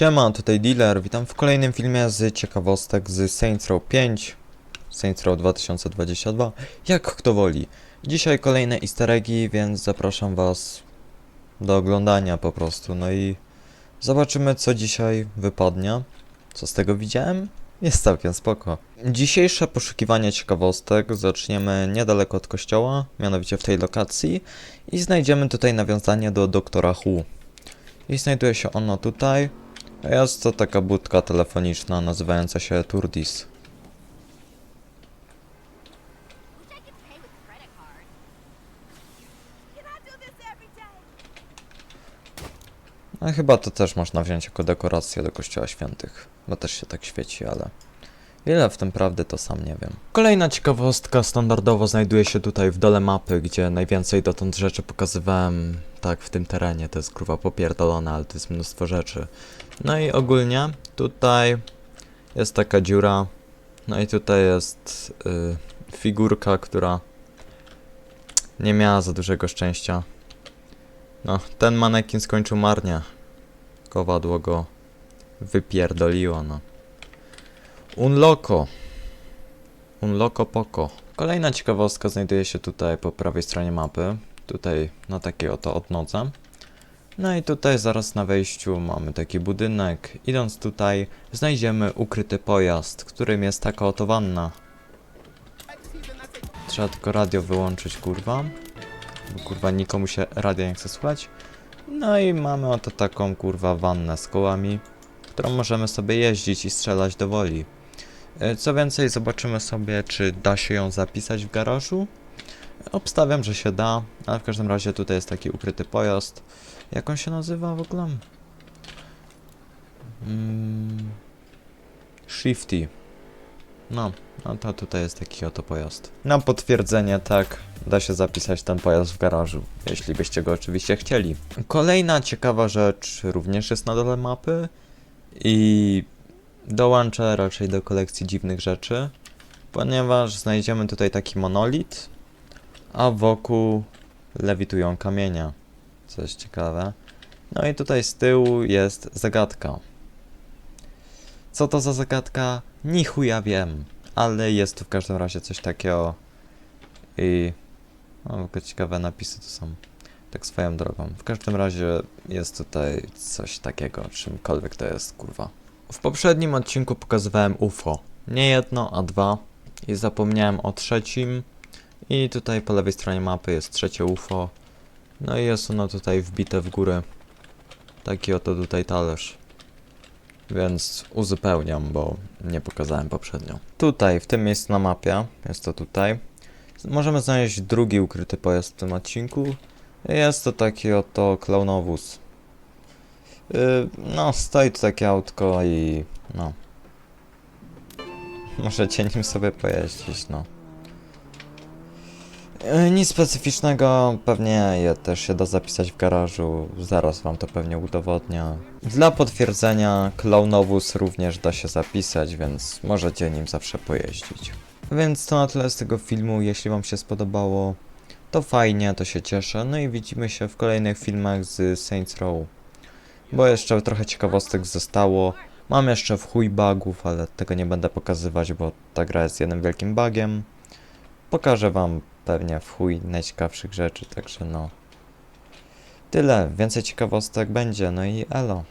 Siema, tutaj Dealer, witam w kolejnym filmie z ciekawostek z Saints Row 5 Saints Row 2022, jak kto woli. Dzisiaj kolejne easter eggi, więc zapraszam was do oglądania po prostu, no i zobaczymy co dzisiaj wypadnie. Co z tego widziałem? Jest całkiem spoko. Dzisiejsze poszukiwanie ciekawostek zaczniemy niedaleko od kościoła, mianowicie w tej lokacji i znajdziemy tutaj nawiązanie do doktora Who. I znajduje się ono tutaj. Jest to taka budka telefoniczna nazywająca się Turdis. A chyba to też można wziąć jako dekorację do kościoła świętych, bo też się tak świeci, ale ile w tym prawdy to sam nie wiem. Kolejna ciekawostka standardowo znajduje się tutaj w dole mapy, gdzie najwięcej dotąd rzeczy pokazywałem tak w tym terenie, to jest kurwa popierdolone, ale to jest mnóstwo rzeczy. No i ogólnie tutaj jest taka dziura, no i tutaj jest y, figurka, która nie miała za dużego szczęścia. No, ten manekin skończył marnie. Kowadło go wypierdoliło, no. Unloko. Unloko poko. Kolejna ciekawostka znajduje się tutaj po prawej stronie mapy. Tutaj na takiej oto odnodze. No i tutaj zaraz na wejściu mamy taki budynek. Idąc tutaj znajdziemy ukryty pojazd, którym jest taka oto wanna. Trzeba tylko radio wyłączyć, kurwa. Bo kurwa nikomu się radia nie chce słuchać. No i mamy oto taką kurwa wannę z kołami, którą możemy sobie jeździć i strzelać do woli. E, Co więcej, zobaczymy sobie, czy da się ją zapisać w garażu. Obstawiam, że się da, ale w każdym razie tutaj jest taki ukryty pojazd. Jak on się nazywa w ogóle? Mm, Shifty. No, no to tutaj jest taki oto pojazd. Na potwierdzenie, tak, da się zapisać ten pojazd w garażu, jeśli byście go oczywiście chcieli. Kolejna ciekawa rzecz również jest na dole mapy i dołączę raczej do kolekcji dziwnych rzeczy, ponieważ znajdziemy tutaj taki monolit, a wokół lewitują kamienia, co jest ciekawe. No i tutaj z tyłu jest zagadka. Co to za zagadka? Ni chuja wiem, ale jest tu w każdym razie coś takiego i no, w ogóle ciekawe napisy to są tak swoją drogą. W każdym razie jest tutaj coś takiego, czymkolwiek to jest, kurwa. W poprzednim odcinku pokazywałem UFO. Nie jedno, a dwa. I zapomniałem o trzecim. I tutaj po lewej stronie mapy jest trzecie UFO. No i jest ono tutaj wbite w górę. Taki oto tutaj talerz. Więc uzupełniam, bo nie pokazałem poprzednio. Tutaj, w tym miejscu na mapie, jest to tutaj, możemy znaleźć drugi ukryty pojazd w tym odcinku. Jest to taki oto klaunowóz. Yy, no, stoi tu takie autko i no. Możecie nim sobie pojeździć, no. Yy, Nic specyficznego, pewnie je też się da zapisać w garażu, zaraz wam to pewnie udowodnię. Dla potwierdzenia, klaunowóz również da się zapisać, więc możecie nim zawsze pojeździć. Więc to na tyle z tego filmu, jeśli wam się spodobało, to fajnie, to się cieszę, no i widzimy się w kolejnych filmach z Saints Row. Bo jeszcze trochę ciekawostek zostało, mam jeszcze w chuj bugów, ale tego nie będę pokazywać, bo ta gra jest jednym wielkim bugiem. Pokażę wam pewnie w chuj najciekawszych rzeczy, także no. Tyle, więcej ciekawostek będzie, no i elo.